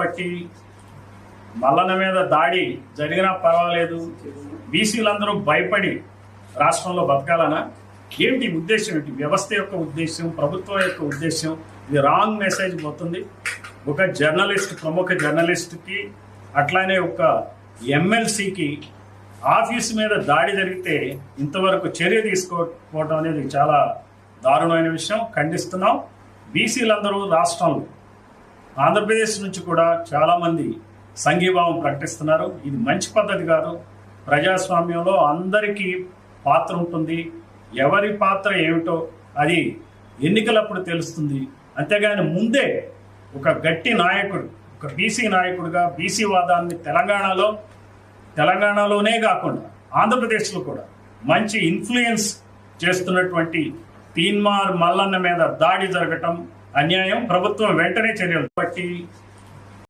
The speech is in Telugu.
బట్టి మల్లన్న మీద దాడి జరిగినా పర్వాలేదు. బీసీలందరూ భయపడి రాష్ట్రంలో బతకాలనా? ఏంటి ఉద్దేశం? ఏంటి వ్యవస్థ యొక్క ఉద్దేశం? ప్రభుత్వం యొక్క ఉద్దేశం? ఇది రాంగ్ మెసేజ్ పోతుంది. ఒక జర్నలిస్ట్ ప్రముఖ జర్నలిస్ట్కి అట్లానే ఒక ఎమ్మెల్సీకి ఆఫీస్ మీద దాడి జరిగితే ఇంతవరకు చర్య తీసుకోకపోవడం అనేది చాలా దారుణమైన విషయం. ఖండిస్తున్నాం. బీసీలందరూ రాష్ట్రంలో ఆంధ్రప్రదేశ్ నుంచి కూడా చాలామంది సంఘీభావం ప్రకటిస్తున్నారు. ఇది మంచి పద్ధతి కాదు. ప్రజాస్వామ్యంలో అందరికీ పాత్ర ఉంటుంది. ఎవరి పాత్ర ఏమిటో అది ఎన్నికలప్పుడు తెలుస్తుంది. అంతేగాని ముందే ఒక గట్టి నాయకుడు ఒక బీసీ నాయకుడిగా బీసీ వాదాన్ని తెలంగాణలో తెలంగాణలోనే కాకుండా ఆంధ్రప్రదేశ్లో కూడా మంచి ఇన్ఫ్లుయెన్స్ చేస్తున్నటువంటి తీన్మార్ మల్లన్న మీద దాడి జరగటం అన్యాయం ప్రభుత్వం వెంటనే చర్యలు. బట్టి